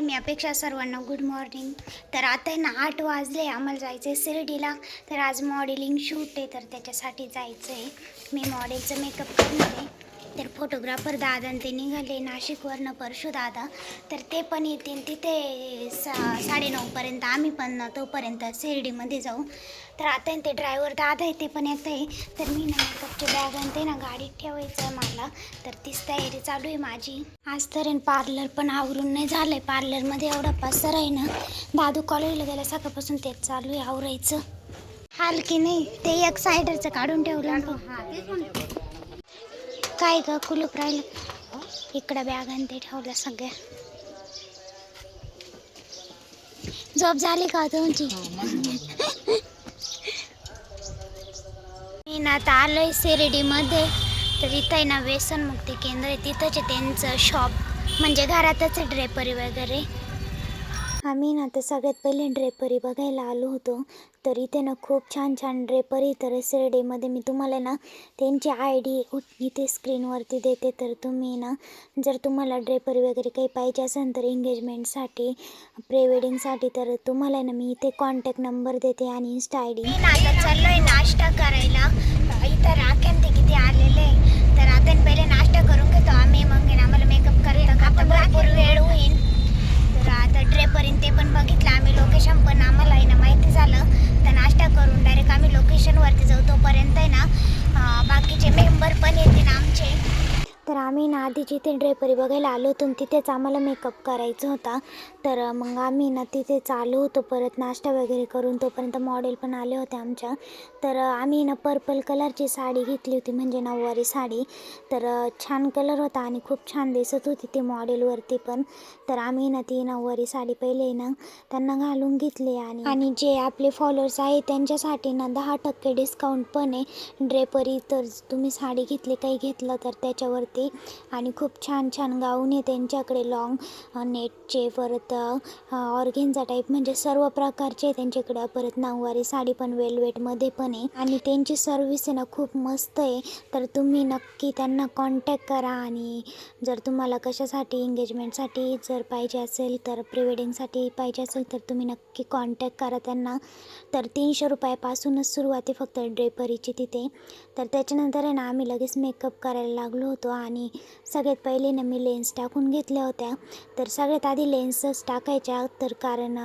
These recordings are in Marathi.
हाय मी अपेक्षा सर्वांना गुड मॉर्निंग तर आता आहे ना आठ वाजले. आम्हाला जायचं आहे शिर्डीला. तर आज मॉडेलिंग शूट आहे तर त्याच्यासाठी जायचं आहे मी मॉडेलचं मेकअप करणार आहे. तर फोटोग्राफर दादा आणि ते निघाले नाशिकवरनं परशुदादा तर ते पण येतील तिथे सा साडेनऊपर्यंत आम्ही पण तोपर्यंत शिर्डीमध्ये जाऊ. तर आता ते ड्रायव्हर दादा आहे ते पण येत आहे. तर मी ना मेकअपची बॅग आणि ते ना गाडीत ठेवायचं आहे मला. तर तीच तयारी चालू आहे माझी. आज तर पार्लर पण आवरून नाही झालं आहे पार्लरमध्ये एवढा पसर आहे ना. दादू कॉलेजला गेल्या सकाळपासून तेच चालू आहे आवरायचं. हाल की नाही ते एक सायडरचं काढून ठेवलं. काय ग? कुलूप राहिलं. इकडं बॅग आणि ते ठेवलं सगळ्या झोप झाली का तुमची? मी ना आता आलोय शिर्डीमध्ये. तर इथं आहे ना व्यसनमुक्ती केंद्र आहे. तिथंच त्यांचं शॉप म्हणजे घरातच ड्रेपरी वगैरे. आम्ही ना तर सगळ्यात पहिले ड्रेपरी बघायला आलो होतो. तर इथे ना खूप छान छान ड्रेपरी तर शिर्डीमध्ये मी तुम्हाला ना त्यांची आय डी इथे स्क्रीनवरती देते. तर तुम्ही ना जर तुम्हाला ड्रेपरी वगैरे काही पाहिजे असेल तर एंगेजमेंटसाठी प्री वेडिंगसाठी तर तुम्हाला ना मी इथे कॉन्टॅक्ट नंबर देते आणि इन्स्टा आय डी आता चाललोय नाश्ता करायला. इथं राख्यान ते किती आलेले तर आता पहिले नाश्ता करून घेतो. आम्ही मग आहे ना आम्हाला मेकअप करायला. आता भरपूर वेळ होईल. ड्रेपर्यंत ते पण बघितलं. आम्ही लोकेशन पण आम्हाला आहे ना माहिती झालं. तर नाश्ता करून डायरेक्ट आम्ही लोकेशनवरती जाऊ. तोपर्यंत आहे ना बाकीचे मेंबर पण येतील आमचे. तर आम्ही ना आधी जिथे ड्रेपरी बघायला आलो होतो तिथेच आम्हाला मेकअप करायचा होता. तर मग आम्ही ना तिथेच आलो होतो परत नाश्ता वगैरे करून तोपर्यंत मॉडेल पण आले होते आमच्या. तर आम्ही ना पर्पल कलरची साडी घेतली होती म्हणजे नऊवारी साडी. तर छान कलर होता आणि खूप छान दिसत होती ती मॉडेलवरती पण. तर आम्ही ना ती नऊवारी साडी पहिले ना त्यांना घालून घेतली आणि आणि जे आपले फॉलोअर्स आहेत त्यांच्यासाठी ना दहा टक्के डिस्काउंट पण आहे. ड्रेपरी तर तुम्ही साडी घेतली काही घेतलं तर त्याच्यावरती आणि खूप छान छान गाऊन आहे त्यांच्याकडे. लॉंग नेटचे परत ऑर्गेनचा टाईप म्हणजे सर्व प्रकारचे त्यांच्याकडे. परत नऊवारी साडी पण वेलवेटमध्ये पण आहे. आणि त्यांची सर्विस आहे ना खूप मस्त आहे. तर तुम्ही नक्की त्यांना कॉन्टॅक्ट करा आणि जर तुम्हाला कशासाठी एंगेजमेंटसाठी जर पाहिजे असेल तर प्री वेडिंगसाठी पाहिजे असेल तर तुम्ही नक्की कॉन्टॅक्ट करा त्यांना. तर तीनशे रुपयापासूनच सुरुवात आहे फक्त ड्रेपरीची तिथे. तर त्याच्यानंतर आहे ना आम्ही लगेच मेकअप करायला लागलो होतो आणि आणि सगळ्यात पहिले ना मी लेन्स टाकून घेतल्या होत्या. तर सगळ्यात आधी लेन्सच टाकायच्या. तर कारण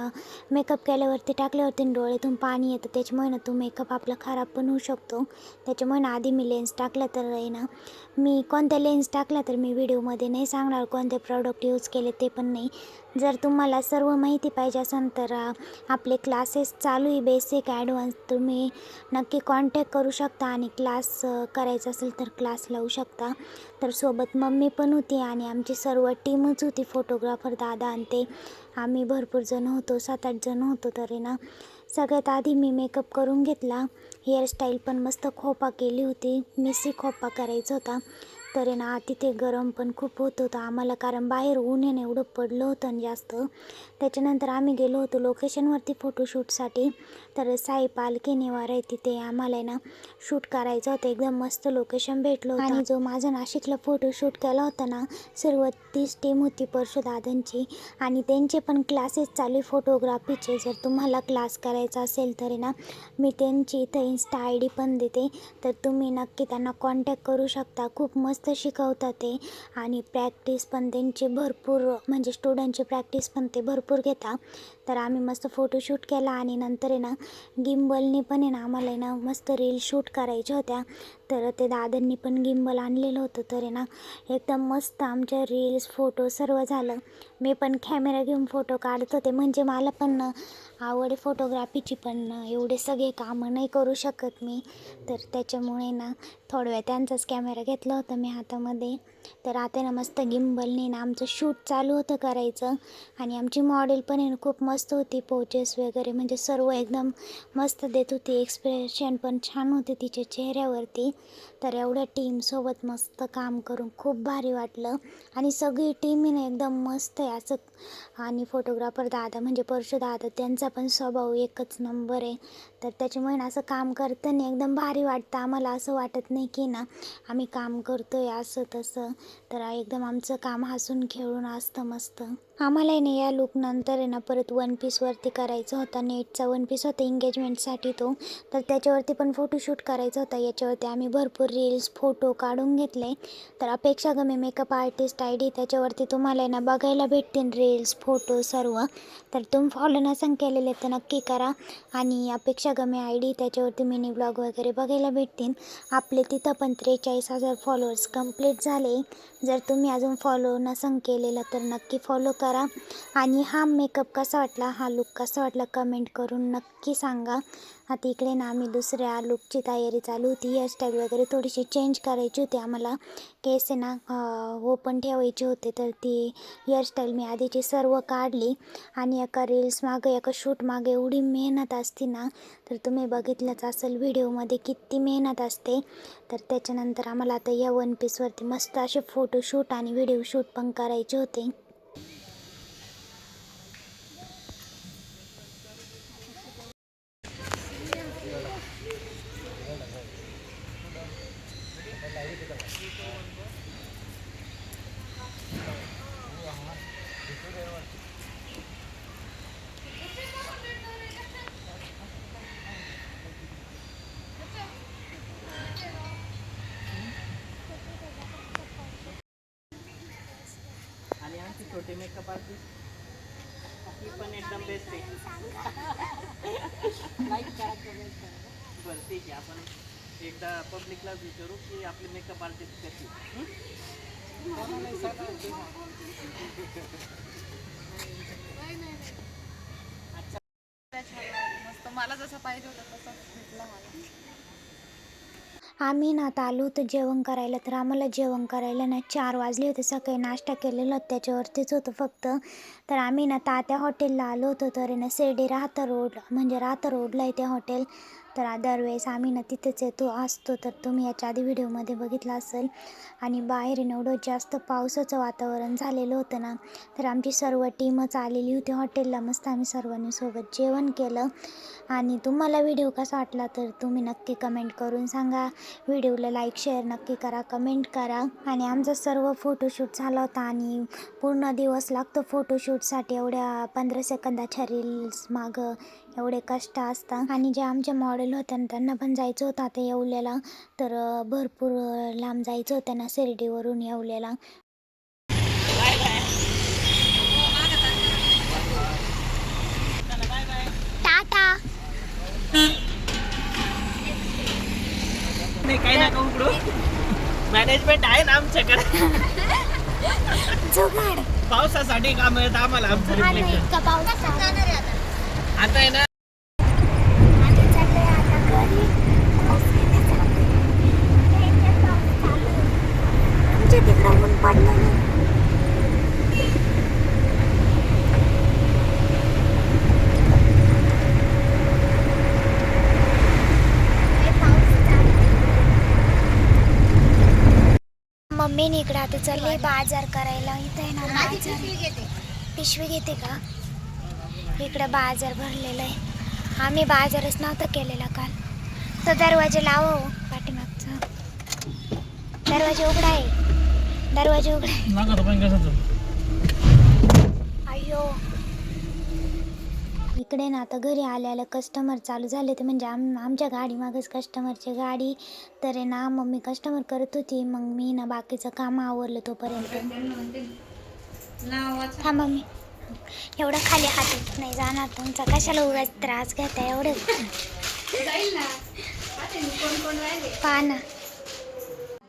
मेकअप केल्यावरती टाकल्यावरती डोळ्यातून पाणी येतं. त्याच्यामुळे ना तो मेकअप आपला खराब पण होऊ शकतो. त्याच्यामुळे ना आधी मी लेन्स टाकला तर आहे ना मी कोणत्या लेन्स टाकला तर मी व्हिडिओमध्ये नाही सांगणार कोणते प्रॉडक्ट यूज केले ते पण नाही. जर तुम्हाला सर्व माहिती पाहिजे असेल तर आपले क्लासेस चालू आहे बेसिक ॲडव्हान्स तुम्ही नक्की कॉन्टॅक्ट करू शकता आणि क्लास करायचा असेल तर क्लास लावू शकता. तर सोबत मम्मी पण होती आणि आमची सर्व टीमच होती फोटोग्राफर दादा आणि ते. आम्ही भरपूर जण होतो सात आठ जण होतो तरी ना. सगळ्यात आधी मी मेकअप करून घेतला. हेअरस्टाईल पण मस्त खोपा केली होती. मिसी खोपा करायचा होता. तर आहे ना तिथे गरम पण खूप होत होतं आम्हाला कारण बाहेर ऊन आहे ना एवढं पडलं होतं आणि जास्त. त्याच्यानंतर आम्ही गेलो होतो लोकेशनवरती फोटोशूटसाठी तर साई पालखी निवार आहे तिथे. आम्हाला ना शूट करायचं होतं. एकदम मस्त लोकेशन भेटलं होतं. आणि जो माझा नाशिकला फोटोशूट केला होता ना सर्व तीच टीम होती परशुदादांची. आणि त्यांचे पण क्लासेस चालू फोटोग्राफीचे जर तुम्हाला क्लास करायचा असेल तर ना मी त्यांची इथं इन्स्टा आय डी पण देते. तर तुम्ही नक्की त्यांना कॉन्टॅक्ट करू शकता. खूप मस्त मस्त शिकवतात ते. आणि प्रॅक्टिस पण त्यांची भरपूर म्हणजे स्टुडंटची प्रॅक्टिस पण ते भरपूर घेता तर आम्ही मस्त फोटोशूट केला आणि नंतर आहे ना गिम्बलने पण आहे ना आम्हाला आहे ना मस्त रील शूट करायच्या होत्या. तर ते दादांनी पण गिम्बल आणलेलं होतं. तर आहे ना एकदम मस्त आमच्या रील्स फोटो सर्व झालं. मी पण कॅमेरा घेऊन फोटो काढत होते. म्हणजे मला पण आवड आहे फोटोग्राफीची पण एवढे सगळे कामं नाही करू शकत मी. तर त्याच्यामुळे ना थोड्या वेळ त्यांचाच कॅमेरा घेतला होता मी हातामध्ये. तर आता ना मस्त गिम्बलने ना आमचं शूट चालू होतं करायचं. आणि आमची मॉडेल पण आहे ना खूप मस्त होती पोचेस वगैरे. म्हणजे सर्व एकदम मस्त देत होती. एक्सप्रेशन पण छान होते तिच्या चेहऱ्यावरती. तर एवढ्या टीमसोबत मस्त काम करून खूप भारी वाटलं. आणि सगळी टीम ना एकदम मस्त आहे. असं आणि फोटोग्राफर दादा म्हणजे परशु दादा त्यांचा पण स्वभाव एकच नंबर आहे. तर त्याच्यामुळे ना असं काम करताना एकदम भारी वाटतं. आम्हाला असं वाटत नाही की ना आम्ही काम करतो आहे असं तसं. तर एकदम आमचं काम हसून खेळून असतं मस्त. आम्हाला आहे ना या लुक नंतर आहे ना परत वन पीसवरती करायचा होता. नेटचा वन पीस होता एंगेजमेंटसाठी तो. तर त्याच्यावरती पण फोटोशूट करायचा होता. याच्यावरती आम्ही भरपूर रील्स फोटो काढून घेतले. तर अपेक्षा कमी मेकअप आर्टिस्ट आय डी त्याच्यावरती तुम्हाला आहे ना बघायला भेटतील रील्स फोटो सर्व. तर तुम्ही फॉलो नसन केलेले तर नक्की करा. आणि अपेक्षा कमी आय डी त्याच्यावरती मिनी ब्लॉग वगैरे बघायला भेटतील. आपले तिथं पण त्रेचाळीस हजार फॉलोअर्स कंप्लीट झाले. जर तुम्ही अजून फॉलो नसन केलेलं तर नक्की फॉलो करा. करा. आणि हा मेकअप कसा वाटला हा लुक कसा वाटला कमेंट करून नक्की सांगा. आता इकडे ना आम्ही दुसऱ्या लुकची तयारी चालू होती. हेअरस्टाईल वगैरे थोडीशी चेंज करायची होती आम्हाला. केस आहे ना ओपन हो ठेवायचे होते तर ती हेअरस्टाईल मी आधीची सर्व काढली. आणि एका रील्स मागं एका शूट मागे एवढी मेहनत असते ना तर तुम्ही बघितलंच असेल व्हिडिओमध्ये किती मेहनत असते. तर त्याच्यानंतर आम्हाला आता या वन पीसवरती मस्त असे फोटोशूट आणि व्हिडिओ शूट पण करायचे होते. आणि आमची छोटी मेकअप आर्टिस्ट ती पण एकदम बेस्ट आहे. लाईक करा करा. बरं ठीक आहे. आपण एकदा पब्लिकला विचारू की आपली मेकअप आर्टिस्ट कशी हं? मस्त मला जसं पाहिजे होतं तसं भेटलं मला. आम्ही ना आता आलो होतो जेवण करायला तर आम्हाला जेवण करायला ना चार वाजले होते. सकाळी नाश्ता केलेला होता त्याच्यावरतीच होतं फक्त. तर आम्ही ना तात्या हॉटेलला आलो होतो. तर ना सेडी राहता रोड म्हणजे राहता रोडला आहे ते हॉटेल तर दरवेळेस आम्ही ना तिथेच येतो असतो. तर तुम्ही याच्या आधी व्हिडिओमध्ये बघितला असेल. आणि बाहेर एवढं जास्त पावसाचं वातावरण झालेलं होतं ना तर आमची सर्व टीमच आलेली होती हॉटेलला. मस्त आम्ही सर्वांनी सोबत जेवण केलं. आणि तुम्हाला व्हिडिओ कसा वाटला तर तुम्ही नक्की कमेंट करून सांगा. व्हिडिओला लाईक शेअर नक्की करा कमेंट करा. आणि आमचा सर्व फोटोशूट झाला होता आणि पूर्ण दिवस लागतो फोटोशूटसाठी एवढ्या पंधरा सेकंदाच्या रील्स मागं एवढे कष्ट असतात आणि जे आमचे मॉडेल होते ना त्यांना पण जायचं होतं आता येवल्याला. तर भरपूर लांब जायचं होतं ना शिर्डीवरून येवल्याला. टाटा. नाही काही नका उघडू. मॅनेजमेंट आहे ना आमच्याकडे. जुगाड. पावसासाठी काम येतं आम्हाला आमचं रिफ्लेक्शन आता आहे ना आम्ही चाललोय आता घरी पाऊस येण्याचा. भयंकर पाऊस चालू आहे. आमच्या तिकडं ऊन पडलं नाही लय पाऊस चालू आहे. मम्मीने इकडे आता चालली बाजार करायला. इथे आहे ना बाजार पिशवी घेते. का? इकडं बाजार भरलेला आहे. आम्ही बाजारच नव्हता केलेला काल. तर दरवाजे लाव हो, पाठीमागचा. दरवाजे उघडा आहे. दरवाजे उघडा आहे. नका पण कसं अय्यो. इकडे ना आता घरी आले आले कस्टमर चालू झाले ते म्हणजे आम आमच्या गाडी मागच कस्टमरची गाडी. तर ना मम्मी कस्टमर करत होती. मग मी ना बाकीचं काम आवरलं तोपर्यंत. हा मम्मी. एवढं खाली हात नाही जाणार. तुमचा कशाला उगाच त्रास घेता एवढं? पहा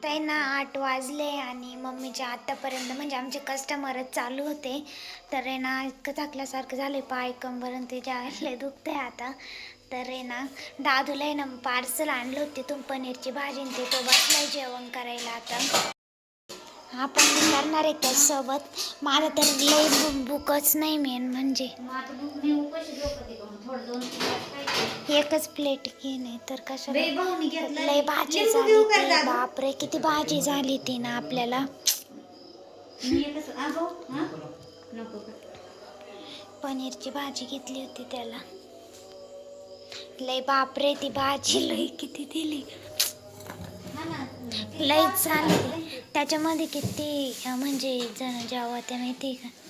आहे ना आठ वाजले आणि मम्मीचे आत्तापर्यंत म्हणजे आमचे कस्टमरच चालू होते. तर आहे ना इतकं थकल्यासारखं झाले पाय कंबरन ते दुखतं आहे आता. तर आहे ना दादूला आहे ना पार्सल आणलं होते तुम पनीरची भाजी आणि ते तो बसलाय जेवण करायला आता. आपण करणार आहे त्याचसोबत मला तर लई भू- भूकच नाही मेन म्हणजे. एकच प्लेट घे नाही तर कशाला लय भाजी झाली ती. बापरे किती भाजी झाली ती ना आपल्याला. पनीरची भाजी घेतली होती त्याला. लय बापरे ती भाजी लय किती दिली. लयच झाली. त्याच्यामध्ये किती म्हणजे जण जेव्हा ते माहिती आहे का?